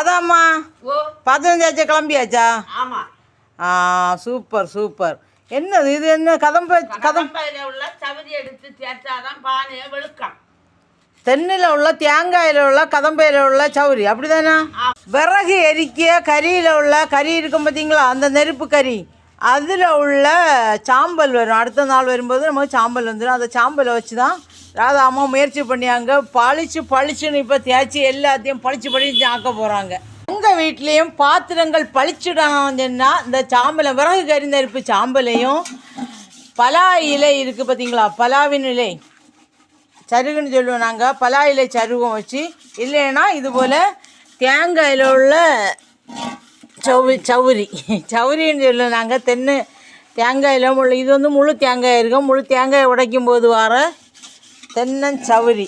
அதாம்மா. ஓ. பதினஞ்சாச்சா கிளம்பியாச்சா? ஆமா. ஆ சூப்பர் சூப்பர். என்னது இது என்ன கதம்ப கதம் உள்ள சவரி எடுத்து தேய்ச்சாதான் பானையை வெளுக்கம். தென்னில் உள்ள தேங்காயில் உள்ள கதம்பையில் உள்ள சௌரி அப்படிதானே? விறகு எரிக்க கரியில் உள்ள கறி இருக்கும் பார்த்தீங்களா அந்த நெருப்பு கறி அதில் உள்ள சாம்பல் வரும். அடுத்த நாள் வரும்போது நமக்கு சாம்பல் வந்துடும் அந்த சாம்பலை வச்சு தான் ராதா அம்மா முயற்சி பண்ணியாங்க. பளிச்சு பளிச்சுன்னு இப்போ தேய்ச்சி எல்லாத்தையும் பளிச்சு பளிச்சு ஆக்க போகிறாங்க உங்கள் வீட்லேயும் பாத்திரங்கள் பளிச்சுடணும்னா இந்த சாம்பலை விறகு கரிந்தரிப்பு சாம்பலையும் பலா இலை இருக்குது பார்த்தீங்களா பலாவின் இலை. சருகுன்னு சொல்லுவோம் நாங்கள் பலா இலை சருகம் வச்சு. இல்லைன்னா இது போல் தேங்காயில் உள்ள சவு சவுரி சவுரின்னு சொல்லுவோம் நாங்கள் தென்னு தேங்காயில் முழு இது வந்து முழு தேங்காய் இருக்கும். முழு தேங்காய் உடைக்கும் போது வர தென்னஞ்சவுரி.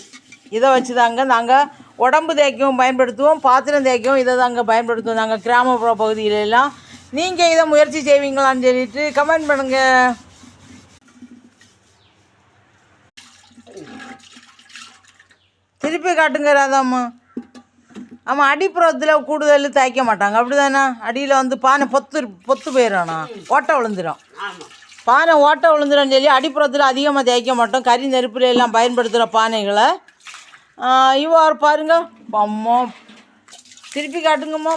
இதை வச்சு தாங்க நாங்கள் உடம்பு தேய்க்கவும் பயன்படுத்துவோம் பாத்திரம் தேய்க்கவும் இதை தாங்க பயன்படுத்துவோம். நாங்கள் கிராமப்புற பகுதியில எல்லாம் நீங்கள் இதை முயற்சி செய்வீங்களான்னு சொல்லிட்டு கமெண்ட் பண்ணுங்கள் திருப்பி காட்டுங்க ராதாம்மா. ஆமாம் அடிப்புறத்தில் கூடுதல் தைக்க மாட்டாங்க. அப்படி தானே அடியில் வந்து பானை பொத்து பொத்து போயிடணா ஓட்டை விழுந்துடும் ஆமாம் பானை ஓட்டை விழுந்துடும் சொல்லி அடிப்புறத்தில் அதிகமாக தேய்க்க மாட்டோம். கறி நெருப்பில் எல்லாம் பயன்படுத்துகிற பானைகளை. இவ்வாறு பாருங்க. அம்மா. திருப்பி காட்டுங்கம்மா.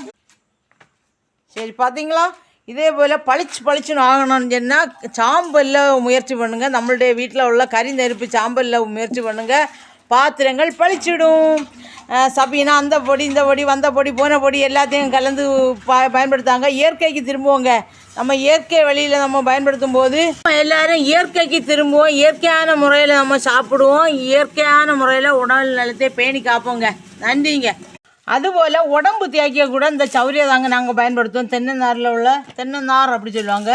சரி பார்த்தீங்களா இதே போல் பளிச்சு பளிச்சுன்னு ஆகணும்னு சொன்னால் சாம்பலில் முயற்சி பண்ணுங்கள் நம்மளுடைய வீட்டில் உள்ள கறி நெருப்பு சாம்பலில் முயற்சி பண்ணுங்கள் பாத்திரங்கள் பளிச்சிடும். சபீனா அந்த பொடி இந்த பொடி வந்த பொடி போன பொடி எல்லாத்தையும் கலந்து ப பயன்படுத்தாங்க இயற்கைக்கு திரும்புவோங்க. நம்ம இயற்கை வழியில் நம்ம பயன்படுத்தும் போது நம்ம எல்லாரும் இயற்கைக்கு திரும்புவோம். இயற்கையான முறையில் நம்ம சாப்பிடுவோம். இயற்கையான முறையில் உடல் நலத்தை பேணி காப்போங்க. நன்றிங்க. அதுபோல் உடம்பு தேய்க்க கூட இந்த சௌரியை தாங்க நாங்கள் பயன்படுத்துவோம். தென்னநாரில் உள்ள தென்னநார் அப்படி சொல்லுவாங்க.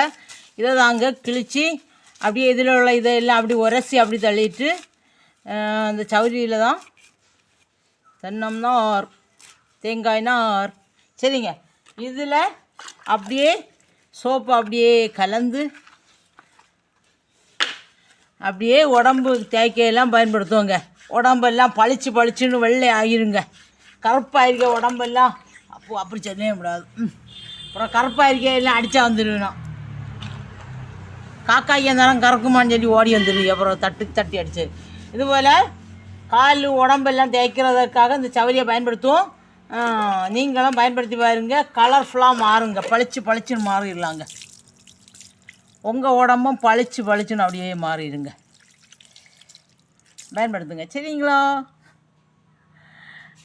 இதை தாங்க கிழிச்சு அப்படியே இதில் உள்ள இதையெல்லாம் அப்படி உரசி அப்படி தள்ளிட்டு அந்த சௌரியில் தான் தென்னம் நார் தேங்காய் நார். சரிங்க. இதில் அப்படியே சோப்பு அப்படியே கலந்து அப்படியே உடம்பு தேய்க்கையெல்லாம் பயன்படுத்துவோங்க. உடம்பெல்லாம் பளிச்சு பளிச்சுன்னு வெள்ளை ஆகிருங்க. கருப்பாயிருக்க உடம்பெல்லாம் அப்போ அப்படி சொல்லவே முடியாது அப்புறம் கருப்பாயிருக்க எல்லாம் அடித்தா வந்துடுவேணும் காக்காய்க்கு நேரம் கறக்குமான்னு சொல்லி ஓடி வந்துடுது அப்புறம் தட்டு தட்டி அடிச்சு இதுபோல் கால் உடம்பெல்லாம் தேய்க்கிறதுக்காக இந்த சவரியை பயன்படுத்துவோம். நீங்களும் பயன்படுத்தி பாருங்க. கலர்ஃபுல்லாக மாறுங்க. பளிச்சு பளிச்சுன்னு மாறிடலாங்க. உங்கள் உடம்பும் பளிச்சு பளிச்சுன்னு அப்படியே மாறிடுங்க. பயன்படுத்துங்க. சரிங்களா?